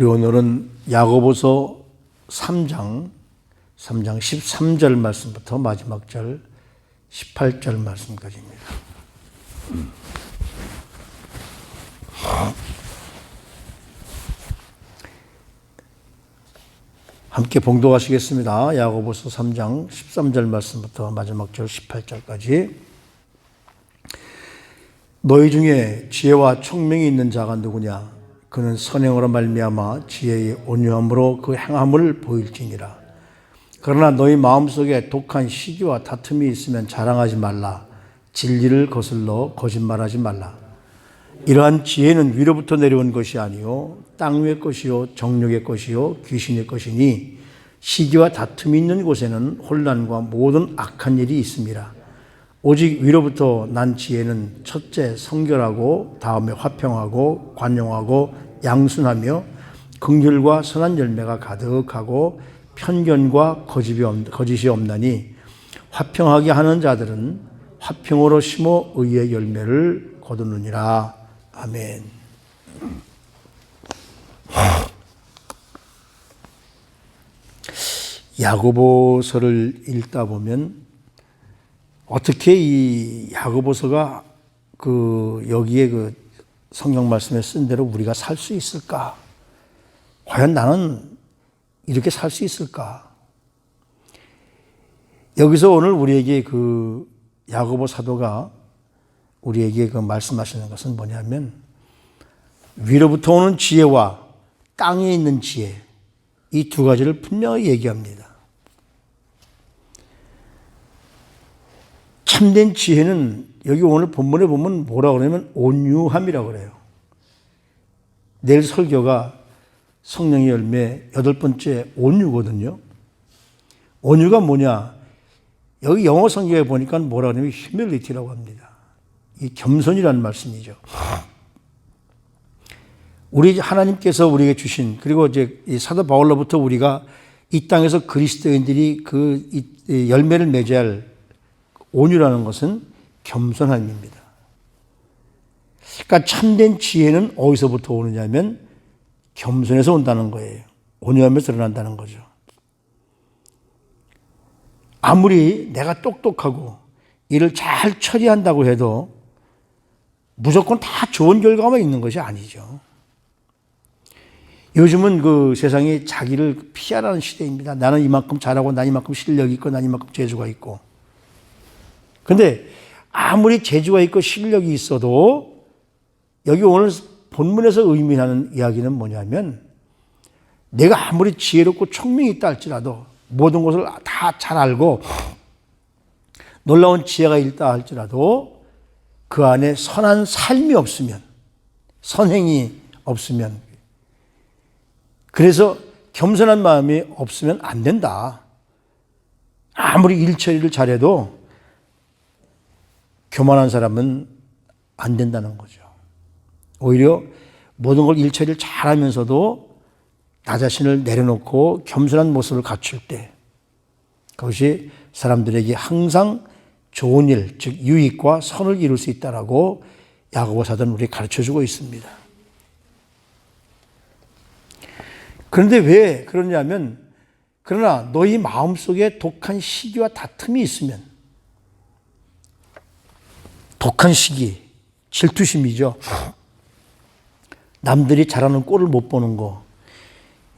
우리 오늘은 야고보서 3장 3장 13절 말씀부터 마지막 절 18절 말씀까지입니다. 함께 봉독하시겠습니다. 야고보서 3장 13절 말씀부터 마지막 절 18절까지 너희 중에 지혜와 총명이 있는 자가 누구냐? 그는 선행으로 말미암아 지혜의 온유함으로 그 행함을 보일지니라. 그러나 너희 마음속에 독한 시기와 다툼이 있으면 자랑하지 말라. 진리를 거슬러 거짓말하지 말라. 이러한 지혜는 위로부터 내려온 것이 아니요 땅 위의 것이요 정욕의 것이요 귀신의 것이니 시기와 다툼이 있는 곳에는 혼란과 모든 악한 일이 있습니다. 오직 위로부터 난 지혜는 첫째 성결하고 다음에 화평하고 관용하고 양순하며 긍휼과 선한 열매가 가득하고 편견과 거짓이 없나니 화평하게 하는 자들은 화평으로 심어 의의 열매를 거두느니라. 아멘. 야고보서를 읽다 보면 어떻게 이 야고보서가 그 여기에 그 성경 말씀에 쓴 대로 우리가 살 수 있을까? 과연 나는 이렇게 살 수 있을까? 여기서 오늘 우리에게 그 야고보 사도가 우리에게 그 말씀하시는 것은 뭐냐면 위로부터 오는 지혜와 땅에 있는 지혜 이 두 가지를 분명히 얘기합니다. 참된 지혜는 여기 오늘 본문에 보면 뭐라 그러냐면 온유함이라고 그래요. 내일 설교가 성령의 열매 여덟 번째 온유거든요. 온유가 뭐냐? 여기 영어 성경에 보니까 뭐라 그러냐면 휴밀리티라고 합니다. 이 겸손이라는 말씀이죠. 우리 하나님께서 우리에게 주신 그리고 이제 사도 바울로부터 우리가 이 땅에서 그리스도인들이 그 열매를 맺어야 할 온유라는 것은 겸손함입니다. 그러니까 참된 지혜는 어디서부터 오느냐면 겸손에서 온다는 거예요. 온유함에서 드러난다는 거죠. 아무리 내가 똑똑하고 일을 잘 처리한다고 해도 무조건 다 좋은 결과만 있는 것이 아니죠. 요즘은 그 세상이 자기를 피하라는 시대입니다. 나는 이만큼 잘하고 난 이만큼 실력이 있고 난 이만큼 재주가 있고. 근데 아무리 재주가 있고 실력이 있어도 여기 오늘 본문에서 의미하는 이야기는 뭐냐면 내가 아무리 지혜롭고 총명이 있다 할지라도 모든 것을 다 잘 알고 놀라운 지혜가 있다 할지라도 그 안에 선한 삶이 없으면 선행이 없으면 그래서 겸손한 마음이 없으면 안 된다. 아무리 일 처리를 잘해도 교만한 사람은 안 된다는 거죠. 오히려 모든 걸 일처리를 잘 하면서도 나 자신을 내려놓고 겸손한 모습을 갖출 때 그것이 사람들에게 항상 좋은 일, 즉 유익과 선을 이룰 수 있다라고 야고보 사도는 우리 가르쳐 주고 있습니다. 그런데 왜 그러냐면 그러나 너희 마음속에 독한 시기와 다툼이 있으면 독한 시기, 질투심이죠. 남들이 잘하는 꼴을 못 보는 거.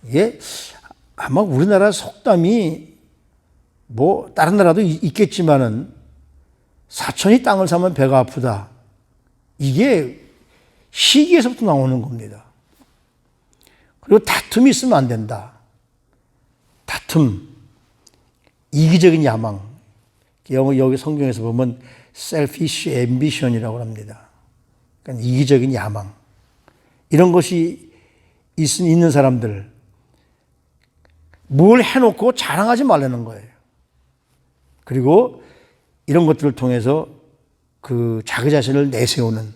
이게 아마 우리나라 속담이 뭐 다른 나라도 있겠지만은 사천이 땅을 사면 배가 아프다. 이게 시기에서부터 나오는 겁니다. 그리고 다툼이 있으면 안 된다. 다툼, 이기적인 야망. 여기 성경에서 보면 selfish ambition이라고 합니다. 그러니까 이기적인 야망. 이런 것이 있는 사람들, 뭘 해놓고 자랑하지 말라는 거예요. 그리고 이런 것들을 통해서 그 자기 자신을 내세우는.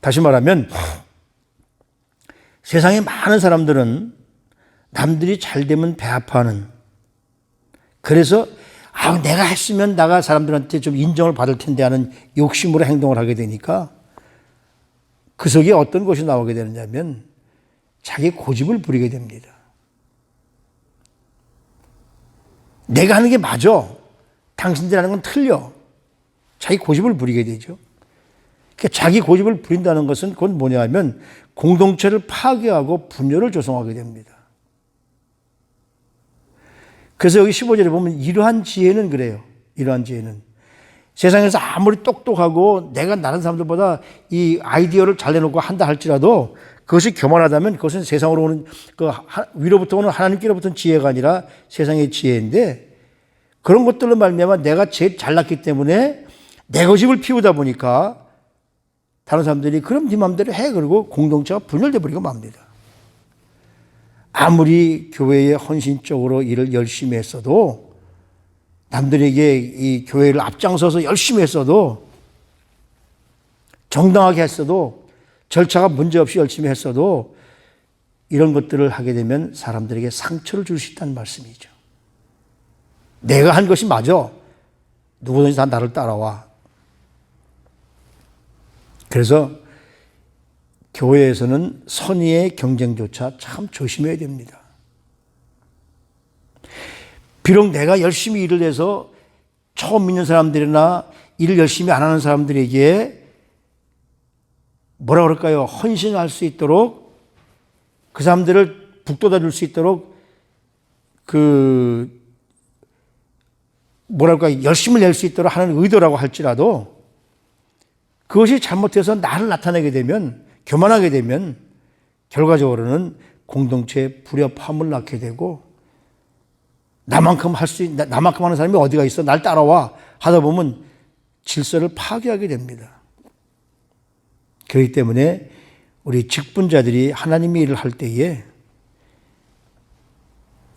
다시 말하면, 세상에 많은 사람들은 남들이 잘 되면 배 아파하는. 그래서 아, 내가 했으면 나가 사람들한테 좀 인정을 받을 텐데 하는 욕심으로 행동을 하게 되니까 그 속에 어떤 것이 나오게 되느냐면 자기 고집을 부리게 됩니다. 내가 하는 게 맞아. 당신들 하는 건 틀려. 자기 고집을 부리게 되죠. 그러니까 자기 고집을 부린다는 것은 그건 뭐냐 하면 공동체를 파괴하고 분열을 조성하게 됩니다. 그래서 여기 15절에 보면 이러한 지혜는 그래요. 이러한 지혜는. 세상에서 아무리 똑똑하고 내가 다른 사람들보다 이 아이디어를 잘 내놓고 한다 할지라도 그것이 교만하다면 그것은 세상으로 오는 그 하- 위로부터 오는 하나님께로부터 지혜가 아니라 세상의 지혜인데 그런 것들로 말미암아 내가 제일 잘났기 때문에 내 고집을 피우다 보니까 다른 사람들이 그럼 네 마음대로 해 그리고 공동체가 분열돼 버리고 맙니다. 아무리 교회에 헌신적으로 일을 열심히 했어도 남들에게 이 교회를 앞장서서 열심히 했어도 정당하게 했어도 절차가 문제없이 열심히 했어도 이런 것들을 하게 되면 사람들에게 상처를 줄 수 있다는 말씀이죠. 내가 한 것이 맞아. 누구든지 다 나를 따라와. 그래서 교회에서는 선의의 경쟁조차 참 조심해야 됩니다. 비록 내가 열심히 일을 해서 처음 믿는 사람들이나 일을 열심히 안 하는 사람들에게 뭐라 그럴까요? 헌신할 수 있도록 그 사람들을 북돋아 줄 수 있도록 그 뭐랄까 열심을 낼 수 있도록 하는 의도라고 할지라도 그것이 잘못해서 나를 나타내게 되면 교만하게 되면 결과적으로는 공동체에 불협화음을 낳게 되고 나만큼 할 수, 나만큼 하는 사람이 어디가 있어? 날 따라와. 하다 보면 질서를 파괴하게 됩니다. 그렇기 때문에 우리 직분자들이 하나님의 일을 할 때에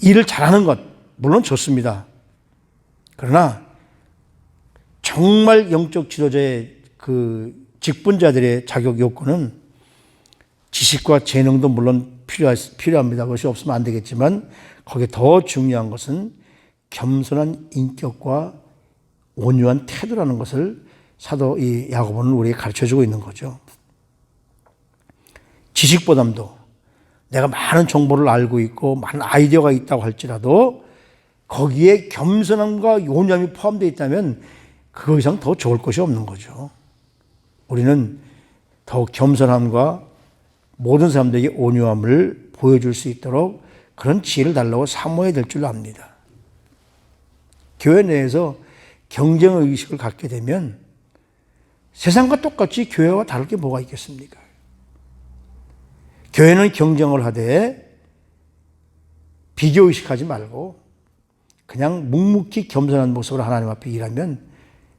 일을 잘하는 것, 물론 좋습니다. 그러나 정말 영적 지도자의 그 직분자들의 자격 요건은 지식과 재능도 물론 필요하, 필요합니다. 그것이 없으면 안 되겠지만 거기에 더 중요한 것은 겸손한 인격과 온유한 태도라는 것을 사도 이 야고보는 우리에게 가르쳐 주고 있는 거죠. 지식보담도 내가 많은 정보를 알고 있고 많은 아이디어가 있다고 할지라도 거기에 겸손함과 온유함이 포함되어 있다면 그 이상 더 좋을 것이 없는 거죠. 우리는 더욱 겸손함과 모든 사람들에게 온유함을 보여줄 수 있도록 그런 지혜를 달라고 사모해야 될 줄 압니다. 교회 내에서 경쟁 의식을 갖게 되면 세상과 똑같이 교회와 다를 게 뭐가 있겠습니까? 교회는 경쟁을 하되 비교 의식하지 말고 그냥 묵묵히 겸손한 모습으로 하나님 앞에 일하면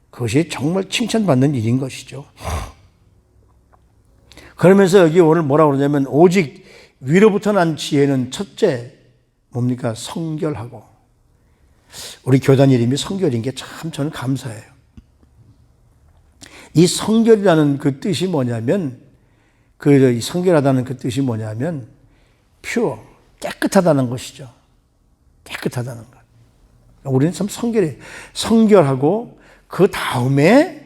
그것이 정말 칭찬받는 일인 것이죠. 그러면서 여기 오늘 뭐라 그러냐면 오직 위로부터 난 지혜는 첫째 뭡니까 성결하고 우리 교단 이름이 성결인 게 참 저는 감사해요. 이 성결이라는 그 뜻이 뭐냐면 그 성결하다는 그 뜻이 뭐냐면 퓨어 깨끗하다는 것이죠. 깨끗하다는 것. 우리는 참 성결해 성결하고 그 다음에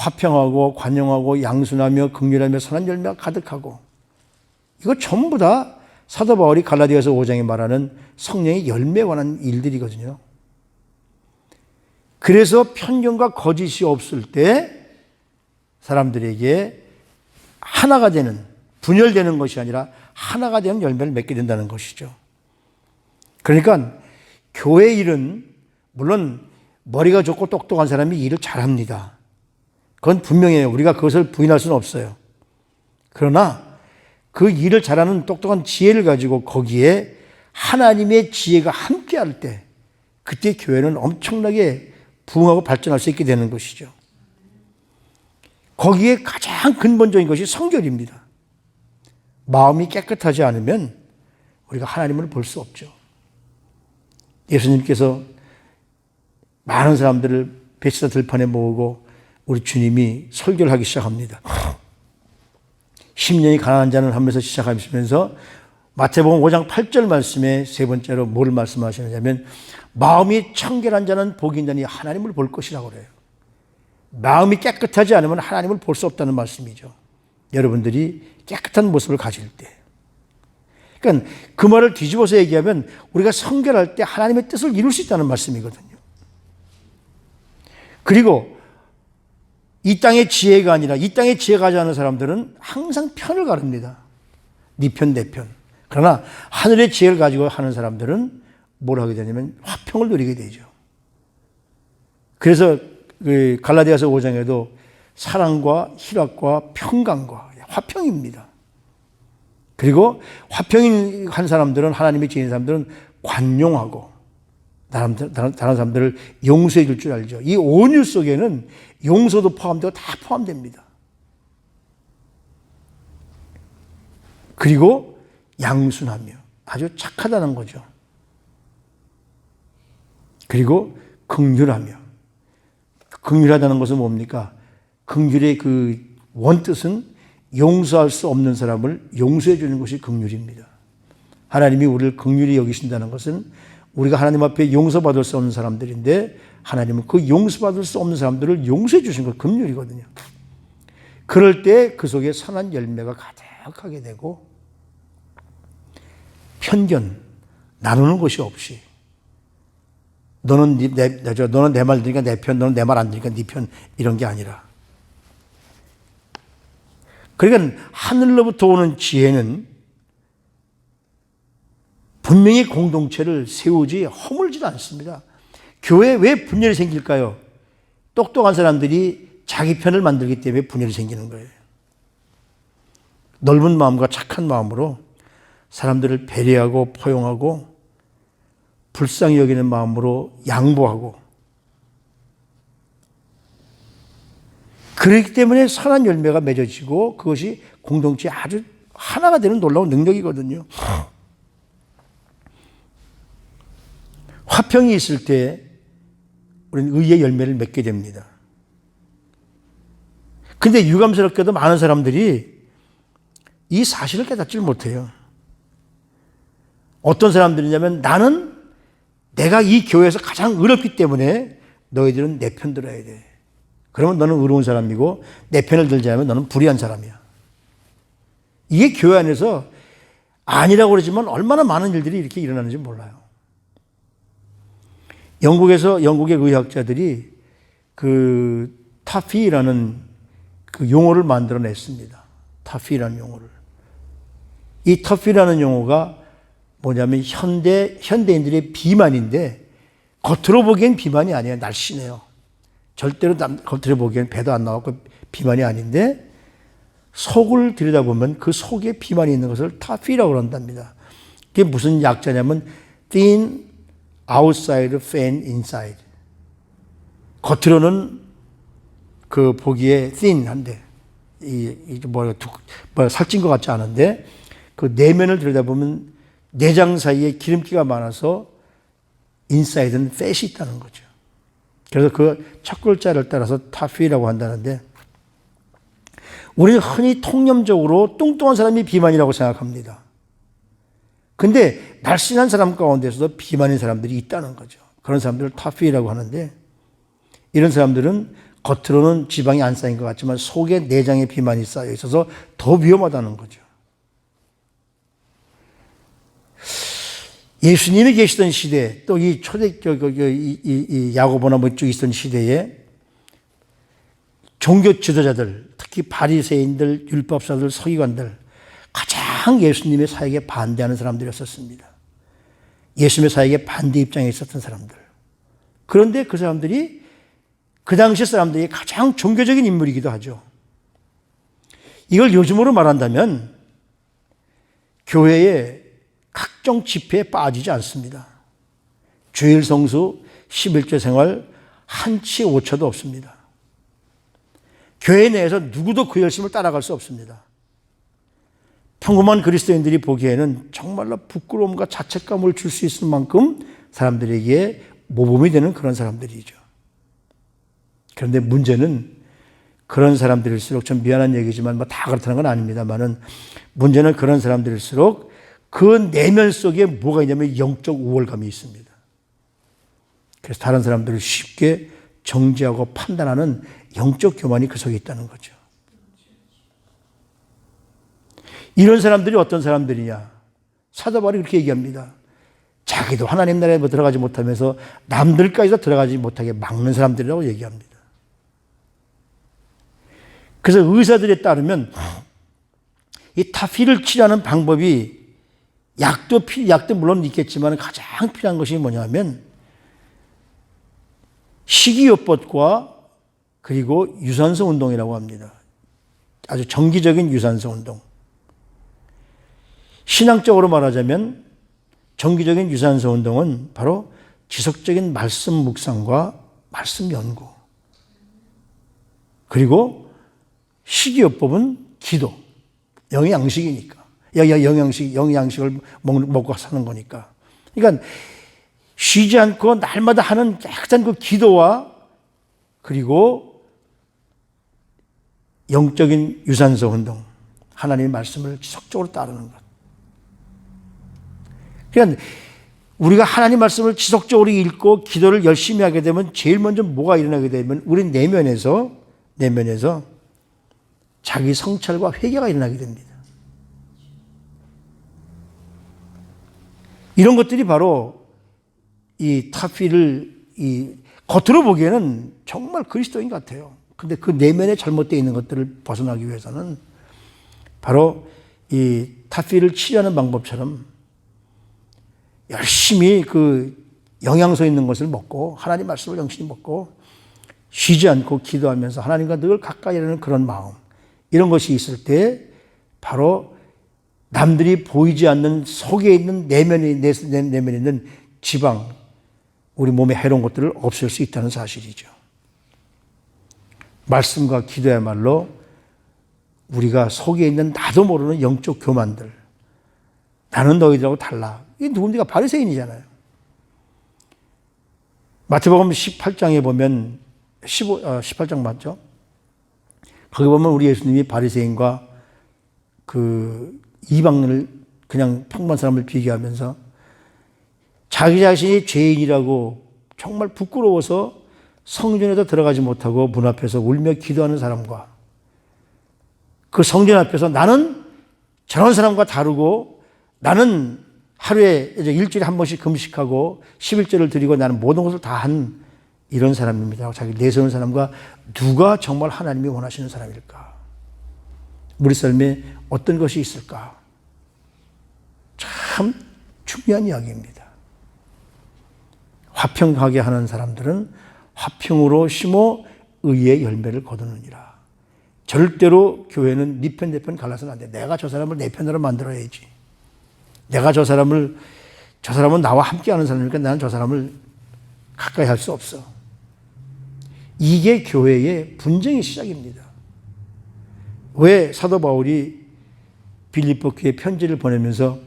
화평하고 관용하고 양순하며 극률하며 선한 열매가 가득하고 이거 전부 다 사도 바울이 갈라디아서 5장에 말하는 성령의 열매에 관한 일들이거든요. 그래서 편견과 거짓이 없을 때 사람들에게 하나가 되는 분열되는 것이 아니라 하나가 되는 열매를 맺게 된다는 것이죠. 그러니까 교회 일은 물론 머리가 좋고 똑똑한 사람이 일을 잘합니다. 그건 분명해요. 우리가 그것을 부인할 수는 없어요. 그러나 그 일을 잘하는 똑똑한 지혜를 가지고 거기에 하나님의 지혜가 함께할 때 그때 교회는 엄청나게 부흥하고 발전할 수 있게 되는 것이죠. 거기에 가장 근본적인 것이 성결입니다. 마음이 깨끗하지 않으면 우리가 하나님을 볼 수 없죠. 예수님께서 많은 사람들을 베시다 들판에 모으고 우리 주님이 설교를 하기 시작합니다. 10년이 가난한 자는 하면서 시작하시면서 마태복음 5장 8절 말씀에 세 번째로 뭘 말씀하시느냐면 마음이 청결한 자는 복이 있나니 하나님을 볼 것이라고 그래요. 마음이 깨끗하지 않으면 하나님을 볼 수 없다는 말씀이죠. 여러분들이 깨끗한 모습을 가질 때 그러니까 그 말을 뒤집어서 얘기하면 우리가 성결할 때 하나님의 뜻을 이룰 수 있다는 말씀이거든요. 그리고 이 땅의 지혜가 아니라 이 땅의 지혜 가져가는 사람들은 항상 편을 가릅니다. 네 편, 내 편. 그러나 하늘의 지혜를 가지고 하는 사람들은 뭘 하게 되냐면 화평을 누리게 되죠. 그래서 그 갈라디아서 5장에도 사랑과 희락과 평강과 화평입니다. 그리고 화평인 한 사람들은 하나님의 지인 사람들은 관용하고 다른, 사람들을 용서해 줄 줄 알죠. 이 온유 속에는 용서도 포함되고 다 포함됩니다. 그리고 양순하며 아주 착하다는 거죠. 그리고 긍휼하며 긍휼하다는 것은 뭡니까? 긍휼의 그 원뜻은 용서할 수 없는 사람을 용서해 주는 것이 긍휼입니다. 하나님이 우리를 긍휼히 여기신다는 것은 우리가 하나님 앞에 용서받을 수 없는 사람들인데 하나님은 그 용서받을 수 없는 사람들을 용서해 주신 것 긍휼이거든요. 그럴 때 그 속에 선한 열매가 가득하게 되고 편견 나누는 것이 없이 너는 내, 내, 저, 너는 내 말 들으니까 내 편, 너는 내 말 안 들으니까 네 편 이런 게 아니라 그러니까 하늘로부터 오는 지혜는 분명히 공동체를 세우지 허물지도 않습니다. 교회에 왜 분열이 생길까요? 똑똑한 사람들이 자기 편을 만들기 때문에 분열이 생기는 거예요. 넓은 마음과 착한 마음으로 사람들을 배려하고 포용하고 불쌍히 여기는 마음으로 양보하고 그렇기 때문에 선한 열매가 맺어지고 그것이 공동체 아주 하나가 되는 놀라운 능력이거든요. 화평이 있을 때 우리는 의의 열매를 맺게 됩니다. 근데 유감스럽게도 많은 사람들이 이 사실을 깨닫지를 못해요. 어떤 사람들이냐면 나는 내가 이 교회에서 가장 의롭기 때문에 너희들은 내 편 들어야 돼. 그러면 너는 의로운 사람이고 내 편을 않으면 너는 불의한 사람이야. 이게 교회 안에서 아니라고 그러지만 얼마나 많은 일들이 이렇게 일어나는지 몰라요. 영국에서 영국의 의학자들이 그 타피라는 그 용어를 만들어냈습니다. 타피라는 용어를. 이 터피라는 용어가 뭐냐면 현대 현대인들의 비만인데 겉으로 보기엔 비만이 아니에요. 날씬해요. 절대로 남, 겉으로 보기엔 배도 안 나왔고 비만이 아닌데 속을 들여다보면 그 속에 비만이 있는 것을 타피라고 한답니다. 그게 무슨 약자냐면 thin outside, fan inside. 겉으로는 그 보기에 thin한데 이, 이 뭐야, 뭐 살찐 것 같지 않은데 그 내면을 들여다보면 내장 사이에 기름기가 많아서 인사이드는 팻이 있다는 거죠. 그래서 그 첫 글자를 따라서 타피라고 한다는데 우리는 흔히 통념적으로 뚱뚱한 사람이 비만이라고 생각합니다. 근데 날씬한 사람 가운데서도 비만인 사람들이 있다는 거죠. 그런 사람들을 타피라고 하는데 이런 사람들은 겉으로는 지방이 안 쌓인 것 같지만 속에 내장에 비만이 쌓여 있어서 더 위험하다는 거죠. 예수님이 계시던 시대, 또 이 초대, 이, 이, 이 야고보나 뭐 이쪽 있던 시대에 종교 지도자들, 특히 바리새인들, 율법사들, 서기관들 가장 예수님의 사역에 반대하는 사람들이었었습니다. 예수님의 사역에 반대 입장에 있었던 사람들. 그런데 그 사람들이 그 당시 사람들이 가장 종교적인 인물이기도 하죠. 이걸 요즘으로 말한다면 교회에 각종 집회에 빠지지 않습니다. 주일 성수, 11조 생활 한치 오차도 없습니다. 교회 내에서 누구도 그 열심을 따라갈 수 없습니다. 평범한 그리스도인들이 보기에는 정말로 부끄러움과 자책감을 줄 수 있을 만큼 사람들에게 모범이 되는 그런 사람들이죠. 그런데 문제는 그런 사람들일수록 좀 미안한 얘기지만 뭐 다 그렇다는 건 아닙니다만은 문제는 그런 사람들일수록 그 내면 속에 뭐가 있냐면 영적 우월감이 있습니다. 그래서 다른 사람들을 쉽게 정지하고 판단하는 영적 교만이 그 속에 있다는 거죠. 이런 사람들이 어떤 사람들이냐? 사도 바울이 그렇게 얘기합니다. 자기도 하나님 나라에 뭐 들어가지 못하면서 남들까지도 들어가지 못하게 막는 사람들이라고 얘기합니다. 그래서 의사들에 따르면 이 타피를 치료하는 방법이 약도 필 약도 물론 있겠지만 가장 필요한 것이 뭐냐면 식이요법과 그리고 유산소 운동이라고 합니다. 아주 정기적인 유산소 운동. 신앙적으로 말하자면 정기적인 유산소 운동은 바로 지속적인 말씀 묵상과 말씀 연구. 그리고 식이요법은 기도. 영양식이니까. 영양식, 영양식을 먹고 사는 거니까. 그러니까 쉬지 않고 날마다 하는 약간 그 기도와 그리고 영적인 유산소 운동. 하나님의 말씀을 지속적으로 따르는 것. 그러니까 우리가 하나님 말씀을 지속적으로 읽고 기도를 열심히 하게 되면 제일 먼저 뭐가 일어나게 되면 우리 내면에서 내면에서 자기 성찰과 회개가 일어나게 됩니다. 이런 것들이 바로 이 타피를 이 겉으로 보기에는 정말 그리스도인 같아요. 근데 그 내면에 잘못되어 있는 것들을 벗어나기 위해서는 바로 이 타피를 치료하는 방법처럼 열심히 그 영양소 있는 것을 먹고 하나님 말씀을 영신히 먹고 쉬지 않고 기도하면서 하나님과 늘 가까이 하는 그런 마음 이런 것이 있을 때 바로 남들이 보이지 않는 속에 있는 내면에 내면에 있는 지방 우리 몸에 해로운 것들을 없앨 수 있다는 사실이죠. 말씀과 기도야말로 우리가 속에 있는 나도 모르는 영적 교만들 나는 너희들하고 달라. 이 누굽니까? 바리새인이잖아요. 마태복음 18장에 보면 15, 어, 18장 맞죠? 거기 보면 우리 예수님이 바리새인과 그 이방인을 그냥 평범한 사람을 비교하면서 자기 자신이 죄인이라고 정말 부끄러워서 성전에도 들어가지 못하고 문 앞에서 울며 기도하는 사람과 그 성전 앞에서 나는 저런 사람과 다르고 나는 하루에 이제 일주일에 한 번씩 금식하고 11절을 드리고 나는 모든 것을 다 한 이런 사람입니다. 자기 내세우는 사람과 누가 정말 하나님이 원하시는 사람일까? 우리 삶에 어떤 것이 있을까? 참 중요한 이야기입니다. 화평하게 하는 사람들은 화평으로 심어 의의 열매를 거두느니라. 절대로 교회는 네 편, 내 편 갈라서는 안 돼. 내가 저 사람을 내 편으로 만들어야지. 내가 저 사람을, 저 사람은 나와 함께 하는 사람이니까 나는 저 사람을 가까이 할 수 없어. 이게 교회의 분쟁의 시작입니다. 왜 사도 바울이 빌립보 교회 편지를 보내면서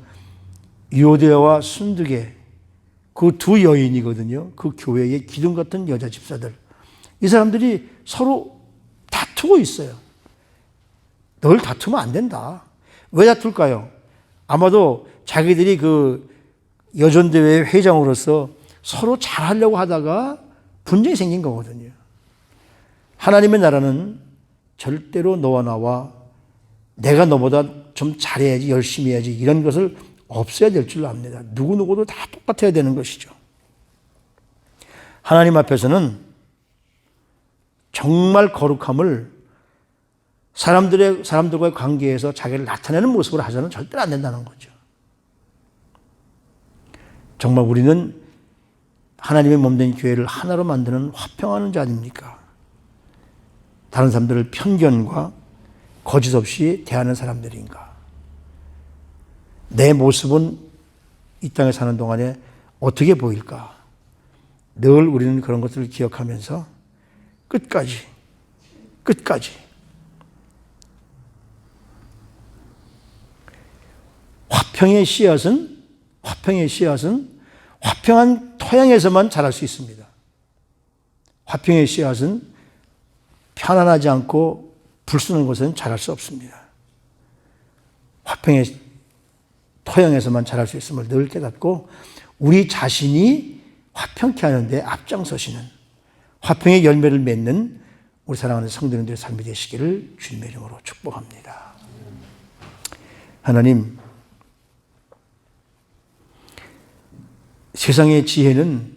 요데와 순득의 그두 여인이거든요. 그 교회의 기둥 같은 여자 집사들. 이 사람들이 서로 다투고 있어요. 널 다투면 안 된다. 왜 다툴까요? 아마도 자기들이 그 여전대회 회장으로서 서로 잘하려고 하다가 분쟁이 생긴 거거든요. 하나님의 나라는 절대로 너와 나와 내가 너보다 좀 잘해야지, 열심히 해야지, 이런 것을 없어야 될 줄 압니다. 누구누구도 다 똑같아야 되는 것이죠. 하나님 앞에서는 정말 거룩함을 사람들의, 사람들과의 관계에서 자기를 나타내는 모습으로 하서는 절대로 안 된다는 거죠. 정말 우리는 하나님의 몸된 교회를 하나로 만드는 화평하는 자 아닙니까? 다른 사람들을 편견과 거짓 없이 대하는 사람들인가? 내 모습은 이 땅에 사는 동안에 어떻게 보일까? 늘 우리는 그런 것들을 기억하면서 끝까지, 끝까지 화평의 씨앗은 화평의 씨앗은 화평한 토양에서만 자랄 수 있습니다. 화평의 씨앗은 편안하지 않고 불순한 곳에는 자랄 수 없습니다. 화평의 토양에서만 자랄 수 있음을 늘 깨닫고 우리 자신이 화평케 하는데 앞장서시는 화평의 열매를 맺는 우리 사랑하는 성도님들의 삶이 되시기를 주님의 이름으로 축복합니다. 하나님, 세상의 지혜는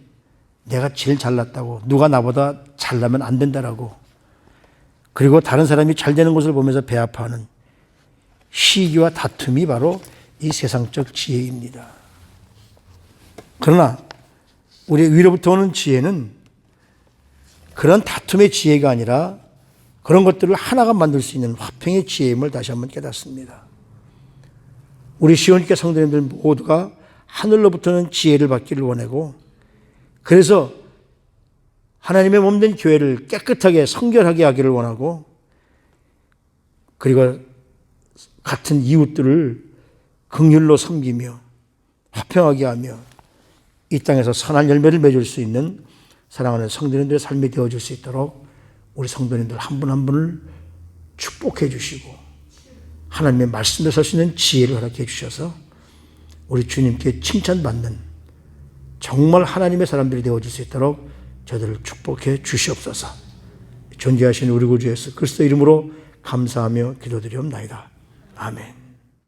내가 제일 잘났다고 누가 나보다 잘나면 안 된다라고 그리고 다른 사람이 잘 되는 것을 보면서 배아파하는 시기와 다툼이 바로 이 세상적 지혜입니다. 그러나 우리 위로부터 오는 지혜는 그런 다툼의 지혜가 아니라 그런 것들을 하나가 만들 수 있는 화평의 지혜임을 다시 한번 깨닫습니다. 우리 시온교회 성도님들 모두가 하늘로부터는 지혜를 받기를 원하고 그래서 하나님의 몸된 교회를 깨끗하게 성결하게 하기를 원하고 그리고 같은 이웃들을 긍휼로 섬기며 화평하게 하며 이 땅에서 선한 열매를 맺을 수 있는 사랑하는 성도님들의 삶이 되어줄 수 있도록 우리 성도님들 한 분한 분을 축복해 주시고 하나님의 말씀에 설 수 있는 지혜를 허락해 주셔서 우리 주님께 칭찬받는 정말 하나님의 사람들이 되어줄 수 있도록 저들을 축복해 주시옵소서. 존재하신 우리 구주 예수 그리스도 이름으로 감사하며 기도드리옵나이다. 아멘.